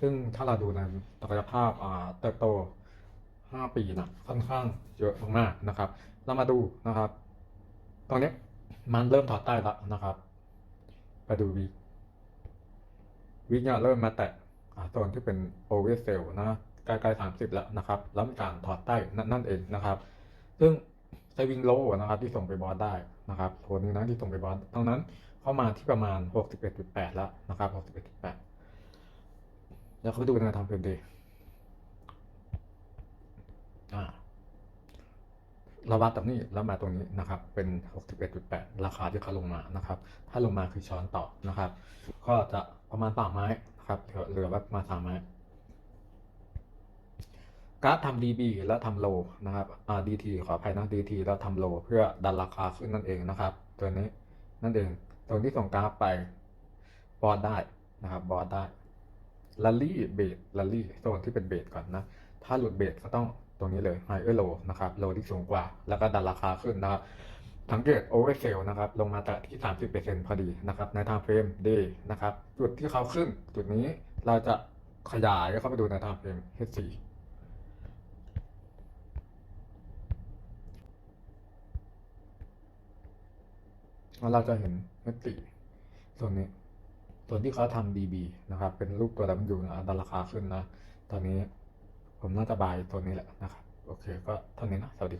ซึ่งถ้าเราดูในศักยภาพอ่าเติบโต 5 ปีนะค่อนข้างเยอะมากๆนะครับ เรามาดูนะครับ ตรงนี้มันเริ่มถอดใต้แล้วนะครับ ไปดูวิวิเนี่ยเริ่มมาแตะโซนที่เป็นโอเวอร์เซลนะใกล้ๆสามสิบแล้วนะครับ แล้วมีการถอดใต้นั่นนั่นเองนะครับ ซึ่งสวิงโลนะครับที่ส่งไปบอสได้นะครับโซนนี้นะที่ส่งไปบอสตรงนั้นเข้ามาที่ประมาณ 61.8 แล้วนะครับ 61.8 แล้วเขาดูในทางเพนดีอ่าเราวัดจากนี้แล้วมาตรงนี้นะครับ เป็น 61.8 ราคาที่เขาลงมานะครับ ถ้าลงมาคือช้อนต่อนะครับ ก็จะประมาณสามไม้นะครับเหลือเรือแบบมาสามไม้กราฟทำ DB แล้วทำโลนะครับอ่า DT ขออภัยนะ DT แล้วทำโลเพื่อดันราคาขึ้นนั่นเองนะครับ ตัวนี้นั่นเองตรงที่ส่งกราฟไปบอสได้นะครับบอสได้ ลัลลี่เบสลัลลี่โซนที่เป็นเบสก่อนนะ ถ้าหลุดเบสก็ต้องตรงนี้เลย higher low นะครับ low ที่สูงกว่า แล้วก็ดันราคาขึ้นนะครับสังเกต oversell นะครับ ลงมาแตะที่ 30%พอดีนะครับ ใน time frame day นะครับ จุดที่เขาขึ้น จุดนี้เราจะขยายเข้าไปดูใน time frame H4 เราจะเห็น H4 ส่วนนี้ ตัวนที่เขาทำ DB นะครับ เป็นรูปตัว W นะดันราคาขึ้นนะ ตอนนี้ผมน่าจะบายตัวนี้แหละนะครับ โอเค ก็เท่านี้นะ สวัสดี